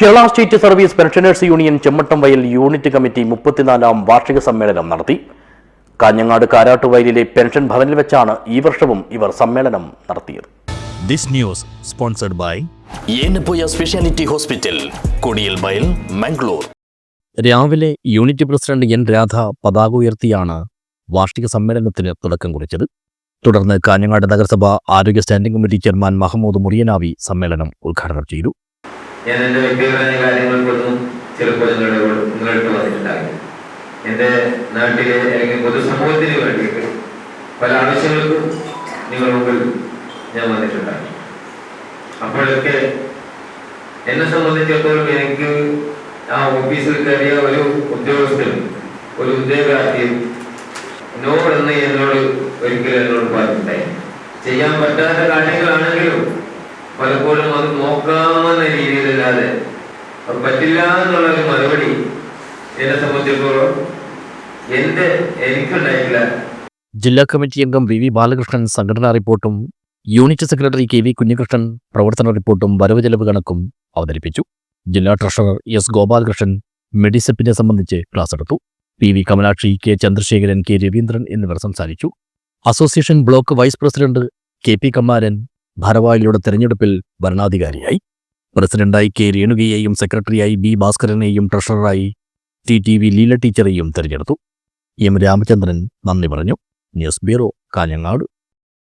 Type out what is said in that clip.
Kerala state service pensioners union Chemmattam Vayal unit committee മുപ്പത്തിനാലാം വാർഷിക സമ്മേളനം നടത്തി. കാഞ്ഞങ്ങാട് കാരാട്ടുവയലിലെ പെൻഷൻ ഭവനിൽ വെച്ചാണ് ഈ വർഷവും ഇവർ സമ്മേളനം നടത്തിയത്. This news sponsored by Yenepoya speciality hospital Kodiyal Vayal Mangalore രാവിലെ യൂണിറ്റ് പ്രസിഡന്റ് എൻ രാധ പതാക ഉയർത്തിയാണ് വാർഷിക സമ്മേളനത്തിന് തുടക്കം കുറിച്ചത്. തുടർന്ന് കാഞ്ഞങ്ങാട് നഗരസഭ ആരോഗ്യ standing committee chairman Mahamood Muriyanavi സമ്മേളനം ഉദ്ഘാടനം ചെയ്തു. ഞാൻ എന്റെ വ്യക്തിപരമായ കാര്യങ്ങൾക്കൊന്നും ചിലപ്പോൾ നിങ്ങളുടെ നിങ്ങളിട്ട് വന്നിട്ടുണ്ടാകും എന്റെ നാട്ടിലെ അല്ലെങ്കിൽ പൊതുസമൂഹത്തിന് വേണ്ടിയിട്ട് പല ആവശ്യങ്ങൾക്കും നിങ്ങളുടെ മുമ്പിൽ ഞാൻ വന്നിട്ടുണ്ടാകും അപ്പോഴൊക്കെ എന്നെ സംബന്ധിച്ചിടത്തോളം എനിക്ക് ആ ഓഫീസിൽ കയറിയ ഒരു ഉദ്യോഗസ്ഥനും ഒരു ഉദ്യോഗാർത്ഥിയും നോ എന്ന് എന്നോട് ഒരിക്കലും എന്നോട് പറഞ്ഞിട്ടുണ്ടായി ചെയ്യാൻ പറ്റാത്ത കാര്യങ്ങളാണെങ്കിലും പലപ്പോഴും അത് നോക്കാമെന്ന രീതിയിലല്ലാതെ അത് പറ്റില്ല എന്നുള്ള ഒരു മറുപടി എന്നെ സംബന്ധിച്ചിടത്തോളം എന്റെ എനിക്കുണ്ടായിട്ടില്ല. ജില്ലാ കമ്മിറ്റി അംഗം വി വി ബാലകൃഷ്ണൻ സംഘടനാ റിപ്പോർട്ടും unit secretary K V Kunhikrishnan പ്രവർത്തന റിപ്പോർട്ടും വരവ് ചെലവ് കണക്കും അവതരിപ്പിച്ചു. ജില്ലാ ട്രഷറർ എസ് ഗോപാലകൃഷ്ണൻ മെഡിസെപ്പിനെ സംബന്ധിച്ച് ക്ലാസ് എടുത്തു. P V Kamalakshi K Chandrasekharan K Raveendran എന്നിവർ സംസാരിച്ചു. Association block vice president K P Kammaran ഭാരവാഹികളുടെ തെരഞ്ഞെടുപ്പിൽ ഭരണാധികാരിയായി. പ്രസിഡന്റായി കെ. രേണുകയെയും സെക്രട്ടറിയായി ബി. ഭാസ്കരനെയും ട്രഷററായി ടി. ടി. വി. ലീല ടീച്ചറെയും തെരഞ്ഞെടുത്തു. എം. രാമചന്ദ്രൻ നന്ദി പറഞ്ഞു. News bureau Kanhangad.